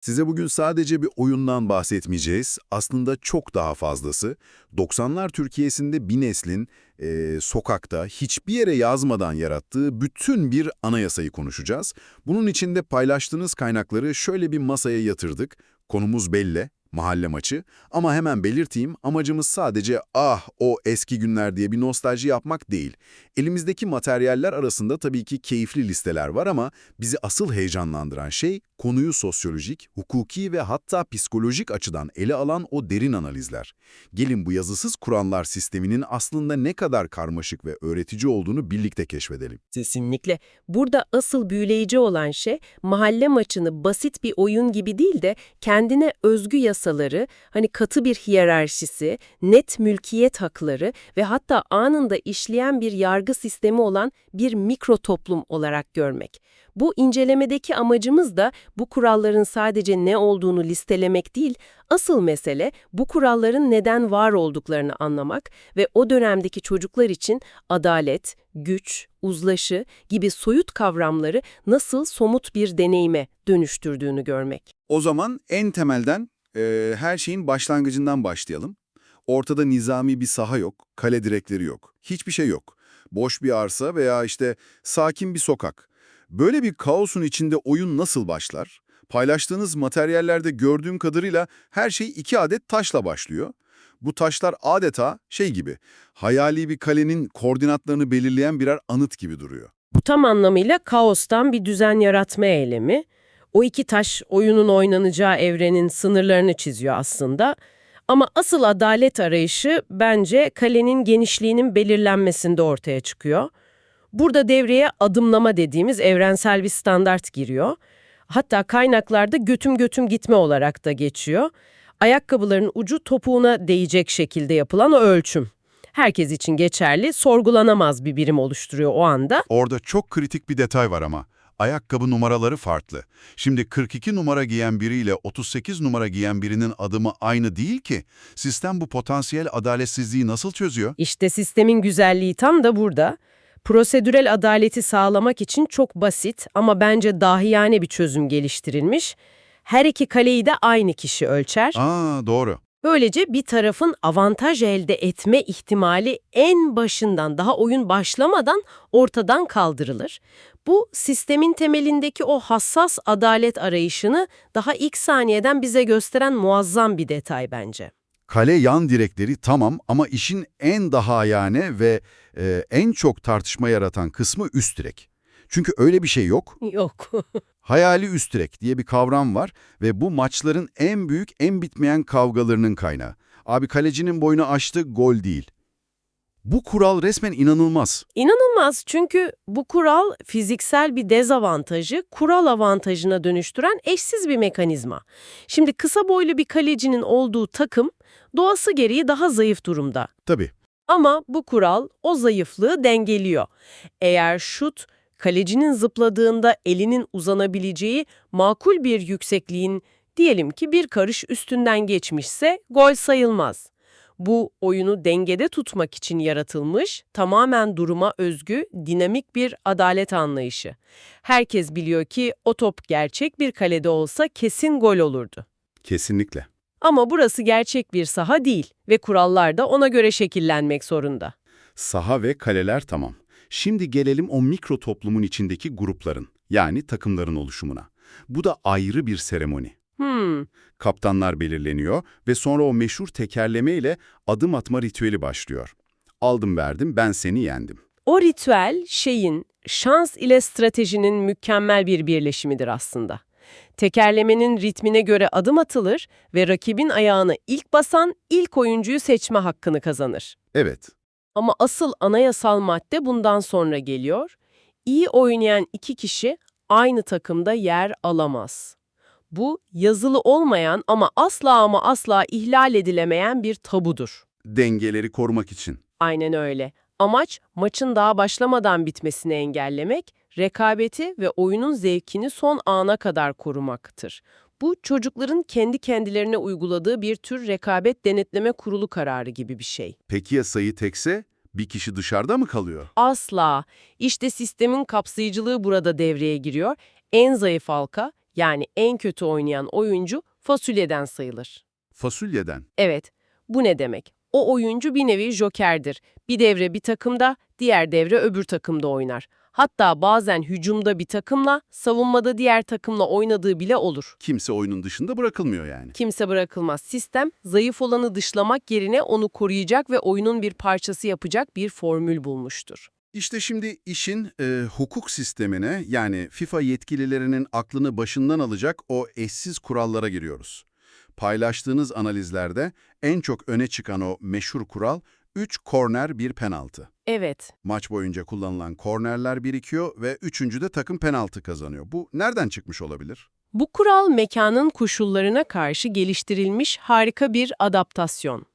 Size bugün sadece bir oyundan bahsetmeyeceğiz. Aslında çok daha fazlası. 90'lar Türkiye'sinde bir neslin eee, sokakta hiçbir yere yazmadan yarattığı bütün bir anayasayı konuşacağız. Bunun için de paylaştığınız kaynakları şöyle bir masaya yatırdık. Konumuz belli, mahalle maçı. Ama hemen belirteyim, amacımız sadece ah o eski günler diye bir nostalji yapmak değil. Elimizdeki materyaller arasında tabii ki keyifli listeler var ama bizi asıl heyecanlandıran şey konuyu sosyolojik, hukuki ve hatta psikolojik açıdan ele alan o derin analizler. Gelin bu yazısız kuranlar sisteminin aslında ne kadar karmaşık ve öğretici olduğunu birlikte keşfedelim. Kesinlikle. Burada asıl büyüleyici olan şey mahalle maçını basit bir oyun gibi değil de kendine özgü yasaları, hani katı bir hiyerarşisi, net mülkiyet hakları ve hatta anında işleyen bir yargı sistemi olan bir mikro toplum olarak görmek. Bu incelemedeki amacımız da bu kuralların sadece ne olduğunu listelemek değil, asıl mesele bu kuralların neden var olduklarını anlamak ve o dönemdeki çocuklar için adalet, güç, uzlaşı gibi soyut kavramları nasıl somut bir deneyime dönüştürdüğünü görmek. O zaman en temelden e, her şeyin başlangıcından başlayalım. Ortada nizami bir saha yok, kale direkleri yok, hiçbir şey yok. Boş bir arsa veya işte sakin bir sokak. Böyle bir kaosun içinde oyun nasıl başlar? Paylaştığınız materyallerde gördüğüm kadarıyla her şey iki adet taşla başlıyor. Bu taşlar adeta şey gibi, hayali bir kalenin koordinatlarını belirleyen birer anıt gibi duruyor. Bu tam anlamıyla kaostan bir düzen yaratma eylemi. O iki taş oyunun oynanacağı evrenin sınırlarını çiziyor aslında. Ama asıl adalet arayışı bence kalenin genişliğinin belirlenmesinde ortaya çıkıyor. Burada devreye adımlama dediğimiz evrensel bir standart giriyor. Hatta kaynaklarda götüm götüm gitme olarak da geçiyor. Ayakkabıların ucu topuğuna değecek şekilde yapılan o ölçüm. Herkes için geçerli, sorgulanamaz bir birim oluşturuyor o anda. Orada çok kritik bir detay var ama. Ayakkabı numaraları farklı. Şimdi 42 numara giyen biriyle 38 numara giyen birinin adımı aynı değil ki. Sistem bu potansiyel adaletsizliği nasıl çözüyor? İşte sistemin güzelliği tam da burada. Prosedürel adaleti sağlamak için çok basit ama bence dahiyane bir çözüm geliştirilmiş. Her iki kaleyi de aynı kişi ölçer. Aa doğru. Böylece bir tarafın avantaj elde etme ihtimali en başından daha oyun başlamadan ortadan kaldırılır. Bu sistemin temelindeki o hassas adalet arayışını daha ilk saniyeden bize gösteren muazzam bir detay bence. Kale yan direkleri tamam ama işin en daha ayane ve e, en çok tartışma yaratan kısmı üst direk. Çünkü öyle bir şey yok. Yok. Hayali üst direk diye bir kavram var ve bu maçların en büyük, en bitmeyen kavgalarının kaynağı. Abi kalecinin boyunu aştı, gol değil. Bu kural resmen inanılmaz. İnanılmaz çünkü bu kural fiziksel bir dezavantajı kural avantajına dönüştüren eşsiz bir mekanizma. Şimdi kısa boylu bir kalecinin olduğu takım doğası gereği daha zayıf durumda. Tabii. Ama bu kural o zayıflığı dengeliyor. Eğer şut kalecinin zıpladığında elinin uzanabileceği makul bir yüksekliğin diyelim ki bir karış üstünden geçmişse gol sayılmaz. Bu oyunu dengede tutmak için yaratılmış, tamamen duruma özgü, dinamik bir adalet anlayışı. Herkes biliyor ki o top gerçek bir kalede olsa kesin gol olurdu. Kesinlikle. Ama burası gerçek bir saha değil ve kurallar da ona göre şekillenmek zorunda. Saha ve kaleler tamam. Şimdi gelelim o mikro toplumun içindeki grupların, yani takımların oluşumuna. Bu da ayrı bir seremoni. Hmm, Kaptanlar belirleniyor ve sonra o meşhur tekerleme ile adım atma ritüeli başlıyor. Aldım verdim, ben seni yendim. o ritüel şeyin, şans ile stratejinin mükemmel bir birleşimidir aslında. Tekerlemenin ritmine göre adım atılır ve rakibin ayağına ilk basan ilk oyuncuyu seçme hakkını kazanır. Evet, Ama asıl anayasal madde bundan sonra geliyor. İyi oynayan iki kişi aynı takımda yer alamaz. Bu yazılı olmayan ama asla ama asla ihlal edilemeyen bir tabudur. dengeleri korumak için. Aynen öyle. Amaç maçın daha başlamadan bitmesini engellemek, rekabeti ve oyunun zevkini son ana kadar korumaktır. Bu çocukların kendi kendilerine uyguladığı bir tür rekabet denetleme kurulu kararı gibi bir şey. Peki ya sayı tekse? Bir kişi dışarıda mı kalıyor? Asla. İşte sistemin kapsayıcılığı burada devreye giriyor. En zayıf halka, Yani en kötü oynayan oyuncu fasulyeden sayılır. Fasulyeden. Evet, bu ne demek? O oyuncu bir nevi jokerdir. Bir devre bir takımda, diğer devre öbür takımda oynar. Hatta bazen hücumda bir takımla, savunmada diğer takımla oynadığı bile olur. Kimse oyunun dışında bırakılmıyor yani. Kimse bırakılmaz. Sistem, zayıf olanı dışlamak yerine onu koruyacak ve oyunun bir parçası yapacak bir formül bulmuştur. İşte şimdi işin e, hukuk sistemine yani FIFA yetkililerinin aklını başından alacak o eşsiz kurallara giriyoruz. Paylaştığınız analizlerde en çok öne çıkan o meşhur kural 3 korner 1 penaltı. Evet, Maç boyunca kullanılan kornerler birikiyor ve üçüncüde takım penaltı kazanıyor. Bu nereden çıkmış olabilir? bu kural mekanın koşullarına karşı geliştirilmiş harika bir adaptasyon.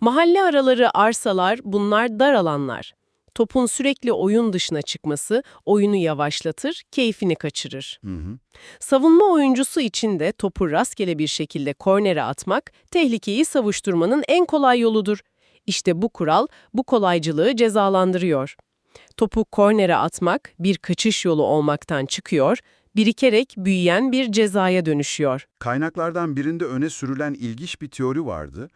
Mahalle araları arsalar bunlar dar alanlar. Topun sürekli oyun dışına çıkması oyunu yavaşlatır, keyfini kaçırır. Hı hı. Savunma oyuncusu için de topu rastgele bir şekilde kornere atmak, tehlikeyi savuşturmanın en kolay yoludur. İşte bu kural bu kolaycılığı cezalandırıyor. Topu kornere atmak bir kaçış yolu olmaktan çıkıyor, birikerek büyüyen bir cezaya dönüşüyor. Kaynaklardan birinde öne sürülen ilginç bir teori vardı.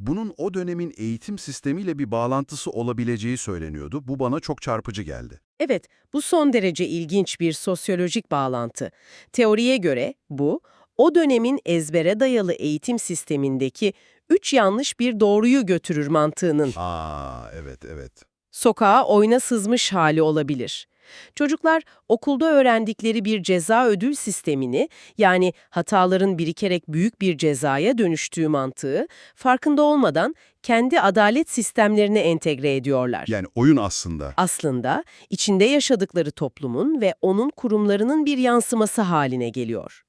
Bunun o dönemin eğitim sistemiyle bir bağlantısı olabileceği söyleniyordu. Bu bana çok çarpıcı geldi. Evet, bu son derece ilginç bir sosyolojik bağlantı. Teoriye göre bu, o dönemin ezbere dayalı eğitim sistemindeki üç yanlış bir doğruyu götürür mantığının Aa, evet, evet. sokağa oyuna sızmış hali olabilir. Çocuklar okulda öğrendikleri bir ceza ödül sistemini yani hataların birikerek büyük bir cezaya dönüştüğü mantığı farkında olmadan kendi adalet sistemlerine entegre ediyorlar. Yani oyun aslında. Aslında içinde yaşadıkları toplumun ve onun kurumlarının bir yansıması haline geliyor.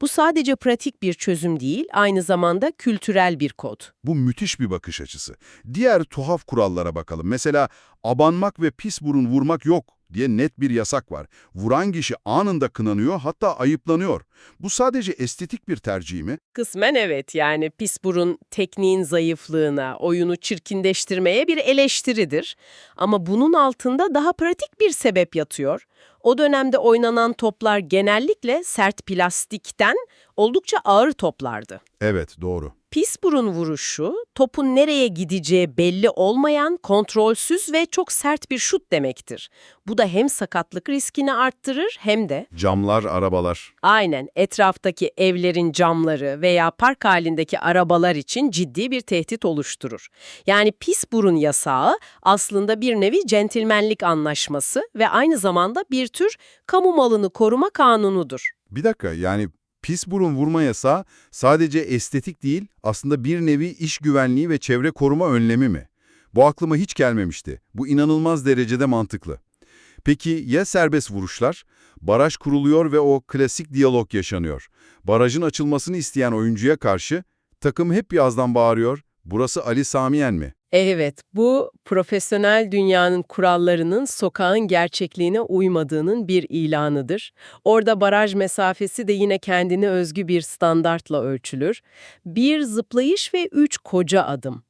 Bu sadece pratik bir çözüm değil, aynı zamanda kültürel bir kod. Bu müthiş bir bakış açısı. Diğer tuhaf kurallara bakalım. Mesela abanmak ve pis burun vurmak yok diye net bir yasak var. Vuran kişi anında kınanıyor hatta ayıplanıyor. Bu sadece estetik bir tercih mi? Kısmen evet yani pis burun tekniğin zayıflığına, oyunu çirkinleştirmeye bir eleştiridir. Ama bunun altında daha pratik bir sebep yatıyor. O dönemde oynanan toplar genellikle sert plastikten oldukça ağır toplardı. Evet, doğru. Pis burun vuruşu, topun nereye gideceği belli olmayan, kontrolsüz ve çok sert bir şut demektir. Bu da hem sakatlık riskini arttırır hem de Camlar, arabalar. aynen etraftaki evlerin camları veya park halindeki arabalar için ciddi bir tehdit oluşturur. Yani pis burun yasağı aslında bir nevi centilmenlik anlaşması ve aynı zamanda bir tür kamu malını koruma kanunudur. Bir dakika yani pis burun vurma yasağı sadece estetik değil aslında bir nevi iş güvenliği ve çevre koruma önlemi mi? Bu aklıma hiç gelmemişti. Bu inanılmaz derecede mantıklı. Peki ya serbest vuruşlar? Baraj kuruluyor ve o klasik diyalog yaşanıyor. Barajın açılmasını isteyen oyuncuya karşı takım hep yazdan bağırıyor. Burası Ali Samiyen mi? Evet, bu profesyonel dünyanın kurallarının sokağın gerçekliğine uymadığının bir ilanıdır. Orada baraj mesafesi de yine kendine özgü bir standartla ölçülür. Bir zıplayış ve üç koca adım.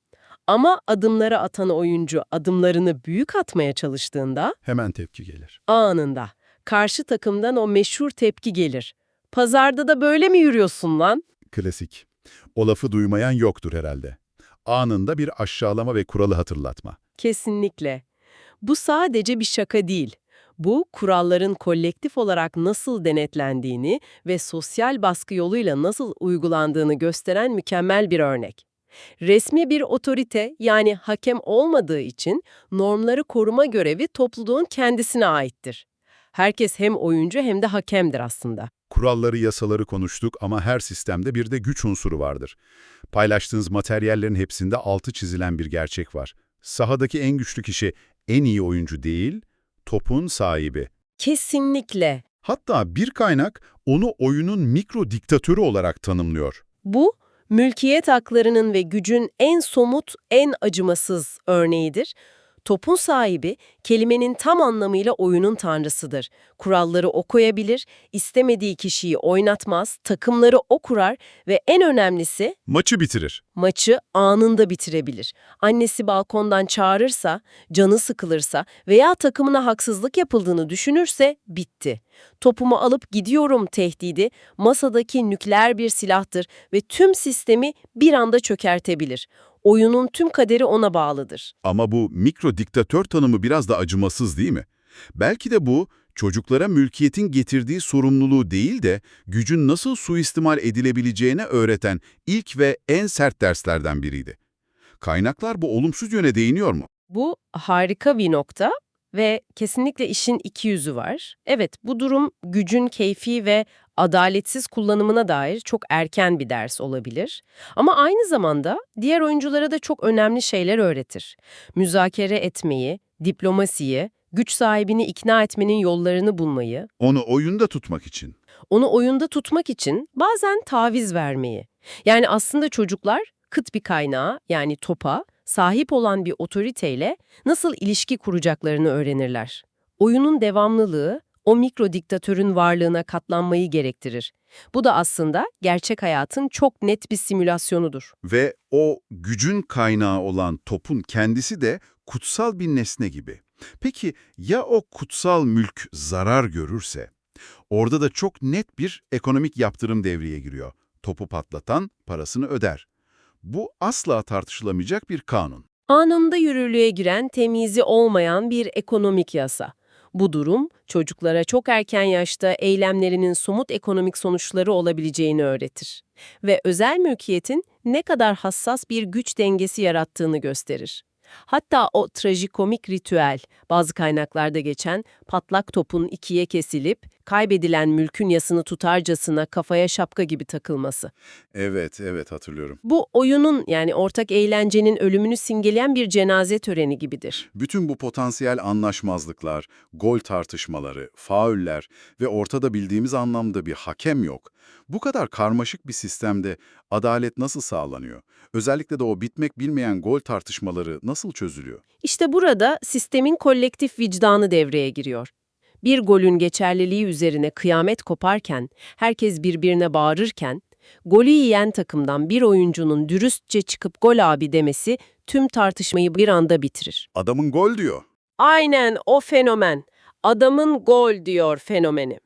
Ama adımları atan oyuncu adımlarını büyük atmaya çalıştığında Hemen tepki gelir. anında karşı takımdan o meşhur tepki gelir. Pazarda da böyle mi yürüyorsun lan? Klasik. O lafı duymayan yoktur herhalde. Anında bir aşağılama ve kuralı hatırlatma. Kesinlikle. Bu sadece bir şaka değil. Bu, kuralların kolektif olarak nasıl denetlendiğini ve sosyal baskı yoluyla nasıl uygulandığını gösteren mükemmel bir örnek. Resmi bir otorite yani hakem olmadığı için normları koruma görevi topluluğun kendisine aittir. Herkes hem oyuncu hem de hakemdir aslında. Kuralları, yasaları konuştuk ama her sistemde bir de güç unsuru vardır. Paylaştığınız materyallerin hepsinde altı çizilen bir gerçek var. Sahadaki en güçlü kişi en iyi oyuncu değil, topun sahibi. Kesinlikle. Hatta bir kaynak onu oyunun mikro diktatörü olarak tanımlıyor. Bu, mülkiyet haklarının ve gücün en somut, en acımasız örneğidir. Topun sahibi kelimenin tam anlamıyla oyunun tanrısıdır. Kuralları o koyabilir, istemediği kişiyi oynatmaz, takımları o kurar ve en önemlisi Maçı bitirir. maçı anında bitirebilir. Annesi balkondan çağırırsa, canı sıkılırsa veya takımına haksızlık yapıldığını düşünürse bitti. Topumu alıp gidiyorum tehdidi masadaki nükleer bir silahtır ve tüm sistemi bir anda çökertebilir. Oyunun tüm kaderi ona bağlıdır. Ama bu mikro diktatör tanımı biraz da acımasız değil mi? Belki de bu çocuklara mülkiyetin getirdiği sorumluluğu değil de gücün nasıl suistimal edilebileceğine öğreten ilk ve en sert derslerden biriydi. Kaynaklar bu olumsuz yöne değiniyor mu? Bu harika bir nokta ve kesinlikle işin iki yüzü var. Evet, bu durum gücün keyfi ve adaletsiz kullanımına dair çok erken bir ders olabilir. Ama aynı zamanda diğer oyunculara da çok önemli şeyler öğretir. Müzakere etmeyi, diplomasiyi, güç sahibini ikna etmenin yollarını bulmayı, Onu oyunda tutmak için. onu oyunda tutmak için bazen taviz vermeyi. Yani aslında çocuklar kıt bir kaynağa yani topa sahip olan bir otoriteyle nasıl ilişki kuracaklarını öğrenirler. Oyunun devamlılığı o mikro diktatörün varlığına katlanmayı gerektirir. Bu da aslında gerçek hayatın çok net bir simülasyonudur. Ve o gücün kaynağı olan topun kendisi de kutsal bir nesne gibi. Peki ya o kutsal mülk zarar görürse? Orada da çok net bir ekonomik yaptırım devreye giriyor. Topu patlatan parasını öder. Bu asla tartışılamayacak bir kanun. Anında yürürlüğe giren temizi olmayan bir ekonomik yasa. Bu durum çocuklara çok erken yaşta eylemlerinin somut ekonomik sonuçları olabileceğini öğretir ve özel mülkiyetin ne kadar hassas bir güç dengesi yarattığını gösterir. Hatta o trajikomik ritüel, bazı kaynaklarda geçen patlak topun ikiye kesilip kaybedilen mülkün yasını tutarcasına kafaya şapka gibi takılması. Evet, evet hatırlıyorum. Bu oyunun yani ortak eğlencenin ölümünü simgeleyen bir cenaze töreni gibidir. Bütün bu potansiyel anlaşmazlıklar, gol tartışmaları, fauller ve ortada bildiğimiz anlamda bir hakem yok. Bu kadar karmaşık bir sistemde adalet nasıl sağlanıyor? Özellikle de o bitmek bilmeyen gol tartışmaları nasıl çözülüyor? İşte burada sistemin kolektif vicdanı devreye giriyor. Bir golün geçerliliği üzerine kıyamet koparken, herkes birbirine bağırırken, golü yiyen takımdan bir oyuncunun dürüstçe çıkıp gol abi demesi tüm tartışmayı bir anda bitirir. Adamın gol diyor. Aynen o fenomen. Adamın gol diyor fenomeni.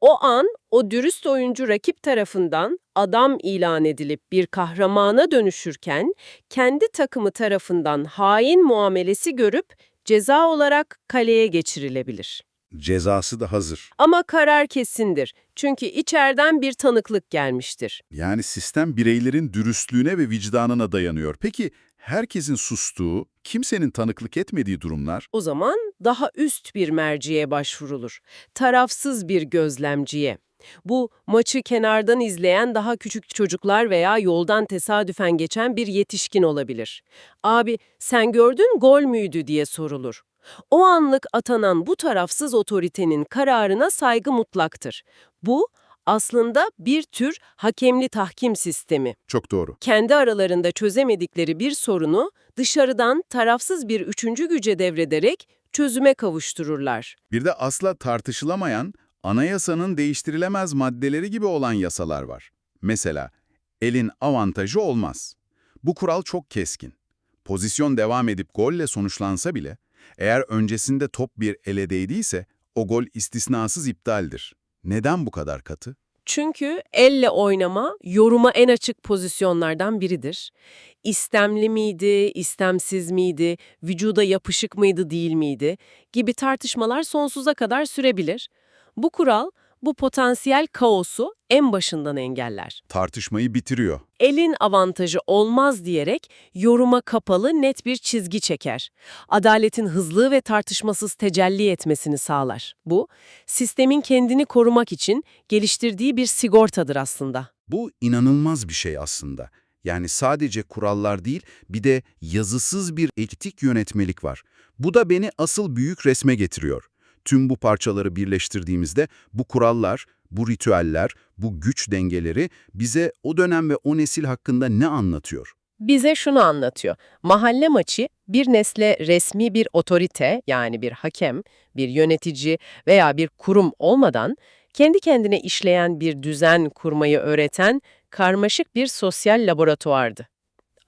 O an o dürüst oyuncu rakip tarafından adam ilan edilip bir kahramana dönüşürken kendi takımı tarafından hain muamelesi görüp ceza olarak kaleye geçirilebilir. Cezası da hazır. Ama karar kesindir. Çünkü içeriden bir tanıklık gelmiştir. Yani sistem bireylerin dürüstlüğüne ve vicdanına dayanıyor. Peki herkesin sustuğu, kimsenin tanıklık etmediği durumlar? O zaman daha üst bir merciye başvurulur. Tarafsız bir gözlemciye. Bu maçı kenardan izleyen daha küçük çocuklar veya yoldan tesadüfen geçen bir yetişkin olabilir. Abi sen gördün gol müydü diye sorulur. O anlık atanan bu tarafsız otoritenin kararına saygı mutlaktır. Bu aslında bir tür hakemli tahkim sistemi Çok doğru. kendi aralarında çözemedikleri bir sorunu dışarıdan tarafsız bir üçüncü güce devrederek çözüme kavuştururlar. Bir de asla tartışılamayan, anayasanın değiştirilemez maddeleri gibi olan yasalar var. Mesela, elin avantajı olmaz. Bu kural çok keskin. Pozisyon devam edip golle sonuçlansa bile, eğer öncesinde top bir ele değdiyse, o gol istisnasız iptaldir. Neden bu kadar katı? Çünkü elle oynama yoruma en açık pozisyonlardan biridir. İstemli miydi, istemsiz miydi, vücuda yapışık mıydı, değil miydi gibi tartışmalar sonsuza kadar sürebilir. Bu kural bu potansiyel kaosu en başından engeller. Tartışmayı bitiriyor. elin avantajı olmaz diyerek yoruma kapalı net bir çizgi çeker. Adaletin hızlı ve tartışmasız tecelli etmesini sağlar. Bu, sistemin kendini korumak için geliştirdiği bir sigortadır aslında. Bu inanılmaz bir şey aslında. Yani sadece kurallar değil, bir de yazısız bir etik yönetmelik var. Bu da beni asıl büyük resme getiriyor. Tüm bu parçaları birleştirdiğimizde bu kurallar, bu ritüeller, bu güç dengeleri bize o dönem ve o nesil hakkında ne anlatıyor? bize şunu anlatıyor. Mahalle maçı bir nesle resmi bir otorite yani bir hakem, bir yönetici veya bir kurum olmadan kendi kendine işleyen bir düzen kurmayı öğreten karmaşık bir sosyal laboratuvardı.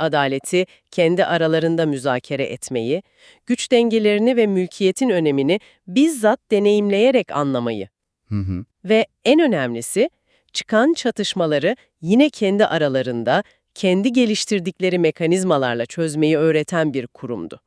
Adaleti kendi aralarında müzakere etmeyi, güç dengelerini ve mülkiyetin önemini bizzat deneyimleyerek anlamayı Hı hı. ve en önemlisi çıkan çatışmaları yine kendi aralarında, kendi geliştirdikleri mekanizmalarla çözmeyi öğreten bir kurumdu.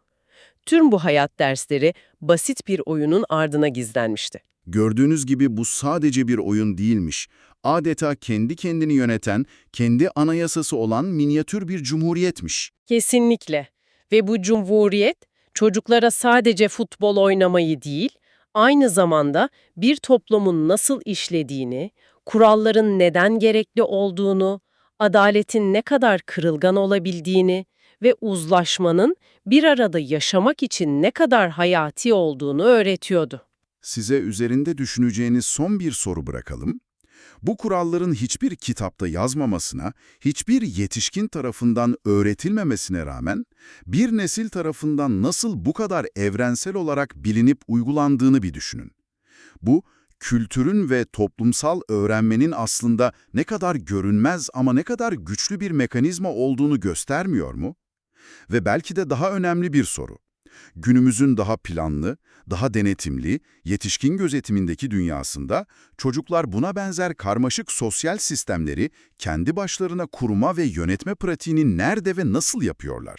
Tüm bu hayat dersleri basit bir oyunun ardına gizlenmişti. Gördüğünüz gibi bu sadece bir oyun değilmiş. Adeta kendi kendini yöneten, kendi anayasası olan minyatür bir cumhuriyetmiş. Kesinlikle. Ve bu cumhuriyet çocuklara sadece futbol oynamayı değil, aynı zamanda bir toplumun nasıl işlediğini, kuralların neden gerekli olduğunu, adaletin ne kadar kırılgan olabildiğini ve uzlaşmanın bir arada yaşamak için ne kadar hayati olduğunu öğretiyordu. Size üzerinde düşüneceğiniz son bir soru bırakalım. Bu kuralların hiçbir kitapta yazmamasına, hiçbir yetişkin tarafından öğretilmemesine rağmen bir nesil tarafından nasıl bu kadar evrensel olarak bilinip uygulandığını bir düşünün. Bu, kültürün ve toplumsal öğrenmenin aslında ne kadar görünmez ama ne kadar güçlü bir mekanizma olduğunu göstermiyor mu? Ve belki de daha önemli bir soru. Günümüzün daha planlı, daha denetimli, yetişkin gözetimindeki dünyasında çocuklar buna benzer karmaşık sosyal sistemleri kendi başlarına kurma ve yönetme pratiğini nerede ve nasıl yapıyorlar?